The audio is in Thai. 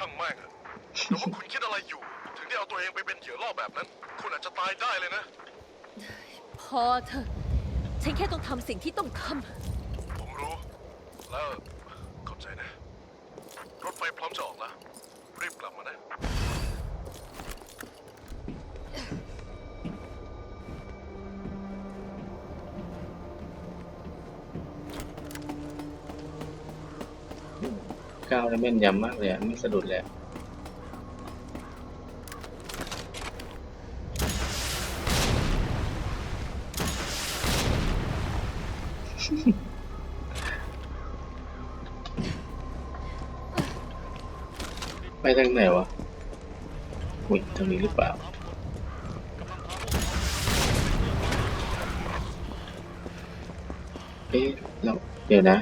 ช่างแม่งอะแต่ว่าคุณคิดอะไรอยู่ ถึงได้เอาตัวเองไปเป็นเหยื่อล่อแบบนั้น คุณอาจจะตายได้เลยนะ พอเถอะ ฉันแค่ต้องทำสิ่งที่ต้องทผมรู้ แล้วขอบใจนะ รถไฟพร้อมจะออกแล้ว รีบกลับมานะ ก้าวแล้วแม่นยำมากเลยอะไม่สะดุดเลยไปทางไหนวะอุ้ยทางนี้หรือเปล่าเอ๊ะเราเดี๋ยวนะ